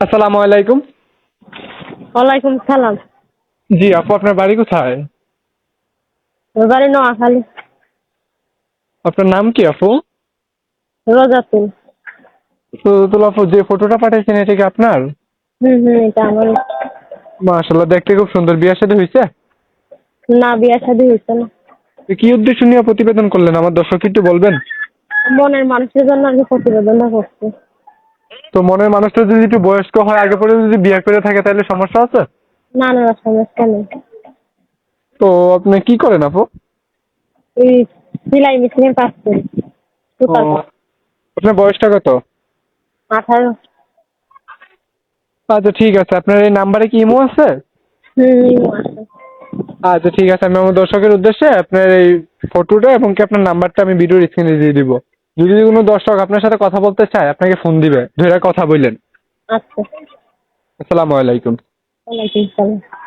আসসালামু আলাইকুম। ওয়ালাইকুম সালাম। জি আপু আপনার বাড়ি কোথায়? এবারে নোয়াখালী। আপনার নাম কি আপু? রোজাতুল। তো তুল আপু যে ফটোটা পাঠিয়েছেন এটা কি আপনার? হুম হুম এটা আমার মাশাল্লাহ দেখতে খুব সুন্দর। বিয়ের সাথে হয়েছে? না বিয়া শাদী হয়েছে না। কি উদ্দেশ্য নিয়ে প্রতিবেদন করলেন? আমার দর্শক একটু বলবেন? মনের মানুষের জন্য আমি প্রতিবেদনটা করছি। তো মনের মানুষটা যদি একটু বয়স্ক হয় আগে পরে যদি বিয়ে করে থাকে তাহলে সমস্যা আছে? না না সমস্যা নেই। তো আপনি কি করেন আপু? এই সিলাই মেশিনে কাজ করি। আপনার বয়সটা কত? আঠারো। আচ্ছা ঠিক আছে। আপনার এই নাম্বারে কি ইমো আছে? ইমো আছে। আচ্ছা ঠিক আছে। আমি আমার দর্শকের উদ্দেশ্যে আপনার এই ফটোটা এবং কি আপনার নাম্বারটা আমি ভিডিওর স্ক্রিনে দিয়ে দিব। যদি কোনো দর্শক আপনার সাথে কথা বলতে চায় আপনাকে ফোন দিবে। ধরে কথা বললেন। আচ্ছা। আসসালামু আলাইকুম। ওয়ালাইকুম সালাম